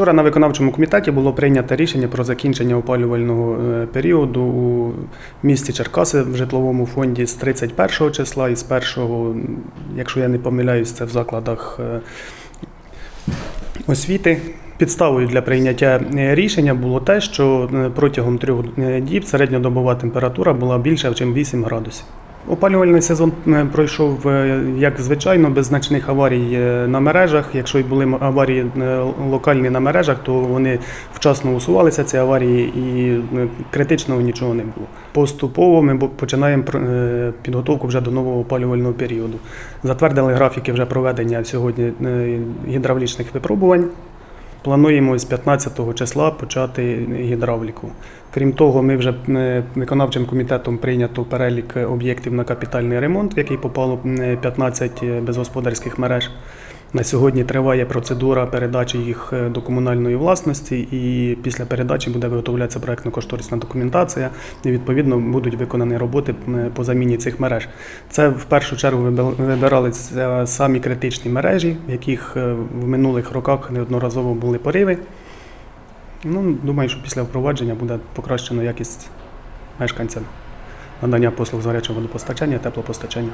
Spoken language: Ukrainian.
Вчора на виконавчому комітеті було прийнято рішення про закінчення опалювального е, періоду у місті Черкаси в житловому фонді з 31 числа і з 1, якщо я не помиляюсь, це в закладах е, освіти. Підставою для прийняття е, рішення було те, що протягом трьох діб середньодобова температура була більша, ніж 8 градусів. Опалювальний сезон е, пройшов е, як звичайно, без значних аварій е, на мережах. Якщо й були аварії локальні на мережах, то вони вчасно усувалися ці аварії і критичного нічого не було. Поступово ми починаємо підготовку вже до нового опалювального періоду. Затвердили графіки вже проведення сьогодні гідравлічних випробувань. Плануємо з 15 числа почати гідравліку. Крім того, ми вже е, виконавчим комітетом прийнято перелік об'єктів на капітальний ремонт, в який попало е, 15 безгосподарських мереж. На сьогодні триває процедура передачі їх е, до комунальної власності, і після передачі буде виготовлятися проектно-кошторисна документація, і відповідно будуть виконані роботи е, по заміні цих мереж. Це в першу чергу вибил- вибиралися самі критичні мережі, в яких е, в минулих роках неодноразово були пориви. Ну, думаю, що після впровадження буде покращена якість мешканцям надання послуг з гарячого водопостачання, теплопостачання.